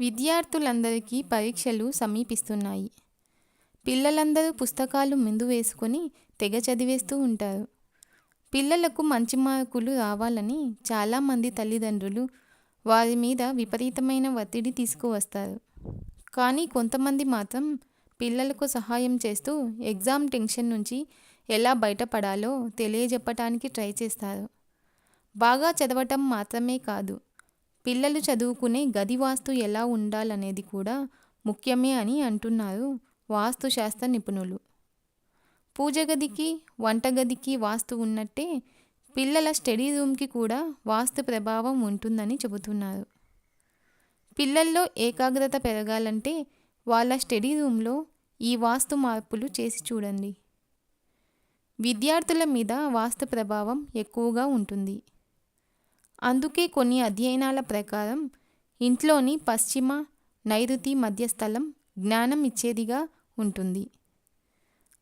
విద్యార్థులందరికీ పరీక్షలు సమీపిస్తున్నాయి. పిల్లలందరూ పుస్తకాలు ముందు వేసుకొని తెగ చదివేస్తూ ఉంటారు. పిల్లలకు మంచి మార్కులు రావాలని చాలామంది తల్లిదండ్రులు వారి మీద విపరీతమైన ఒత్తిడి తీసుకువస్తారు. కానీ కొంతమంది మాత్రం పిల్లలకు సహాయం చేస్తూ ఎగ్జామ్ టెన్షన్ నుంచి ఎలా బయటపడాలో తెలియజెప్పటానికి ట్రై చేస్తారు. బాగా చదవటం మాత్రమే కాదు పిల్లలు చదువుకునే గది వాస్తు ఎలా ఉండాలనేది కూడా ముఖ్యమే అని అంటున్నారు వాస్తుశాస్త్ర నిపుణులు. పూజగదికి, వంటగదికి వాస్తు ఉన్నట్టే పిల్లల స్టడీ రూమ్కి కూడా వాస్తు ప్రభావం ఉంటుందని చెబుతున్నారు. పిల్లల్లో ఏకాగ్రత పెరగాలంటే వాళ్ళ స్టడీ రూమ్లో ఈ వాస్తు మార్పులు చేసి చూడండి. విద్యార్థుల మీద వాస్తు ప్రభావం ఎక్కువగా ఉంటుంది. అందుకే కొన్ని అధ్యయనాల ప్రకారం ఇంట్లోని పశ్చిమ, నైరుతి మధ్య స్థలం జ్ఞానం ఇచ్చేదిగా ఉంటుంది.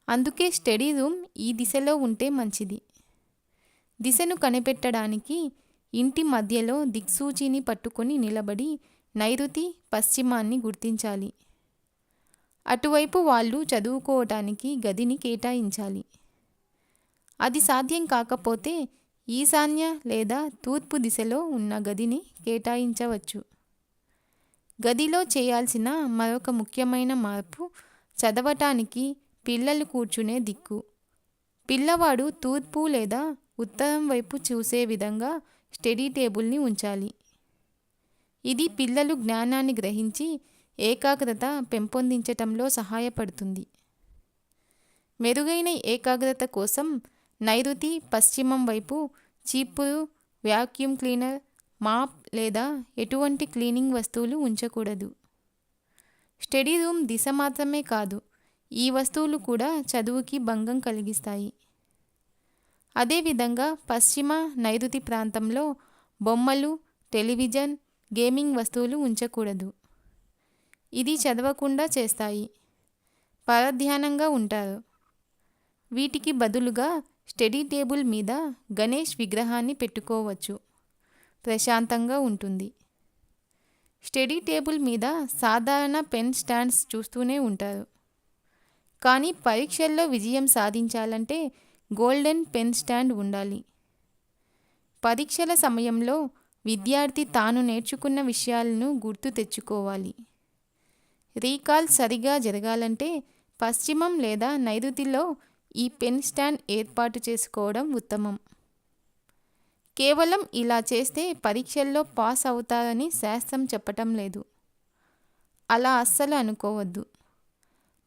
అందుకే స్టడీ రూమ్ ఈ దిశలో ఉంటే మంచిది. దిశను కనిపెట్టడానికి ఇంటి మధ్యలో దిక్సూచిని పట్టుకొని నిలబడి నైరుతి, పశ్చిమాన్ని గుర్తించాలి. అటువైపు వాళ్ళు చదువుకోవటానికి గదిని కేటాయించాలి. అది సాధ్యం కాకపోతే ఈశాన్య లేదా తూర్పు దిశలో ఉన్న గదిని కేటాయించవచ్చు. గదిలో చేయాల్సిన మరొక ముఖ్యమైన మార్పు చదవటానికి పిల్లలు కూర్చునే దిక్కు. పిల్లవాడు తూర్పు లేదా ఉత్తరం వైపు చూసే విధంగా స్టడీ టేబుల్ని ఉంచాలి. ఇది పిల్లలు జ్ఞానాన్ని గ్రహించి ఏకాగ్రత పెంపొందించటంలో సహాయపడుతుంది. మెరుగైన ఏకాగ్రత కోసం నైరుతి, పశ్చిమం వైపు చీపురు, వాక్యూమ్ క్లీనర్, మాప్ లేదా ఎటువంటి క్లీనింగ్ వస్తువులు ఉంచకూడదు. స్టడీ రూమ్ దిశ మాత్రమే కాదు ఈ వస్తువులు కూడా చదువుకి భంగం కలిగిస్తాయి. అదేవిధంగా పశ్చిమ, నైరుతి ప్రాంతంలో బొమ్మలు, టెలివిజన్, గేమింగ్ వస్తువులు ఉంచకూడదు. ఇది చదవకుండా చేస్తాయి. పరధ్యానంగా ఉంటారు. వీటికి బదులుగా స్టడీ టేబుల్ మీద గణేష్ విగ్రహాన్ని పెట్టుకోవచ్చు. ప్రశాంతంగా ఉంటుంది. స్టడీ టేబుల్ మీద సాధారణ పెన్ స్టాండ్స్ చూస్తూనే ఉంటారు. కానీ పరీక్షల్లో విజయం సాధించాలంటే గోల్డెన్ పెన్ స్టాండ్ ఉండాలి. పరీక్షల సమయంలో విద్యార్థి తాను నేర్చుకున్న విషయాలను గుర్తు తెచ్చుకోవాలి. రీకాల్ సరిగా జరగాలంటే పశ్చిమం లేదా నైరుతిలో ఈ పెన్ స్టాండ్ ఏర్పాటు చేసుకోవడం ఉత్తమం. కేవలం ఇలా చేస్తే పరీక్షల్లో పాస్ అవుతారని శాస్త్రం చెప్పటం లేదు. అలా అస్సలు అనుకోవద్దు.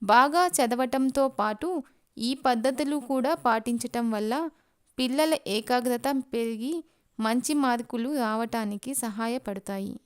బాగా చదవటంతో పాటు ఈ పద్ధతులు కూడా పాటించటం వల్ల పిల్లల ఏకాగ్రత పెరిగి మంచి మార్కులు రావటానికి సహాయపడతాయి.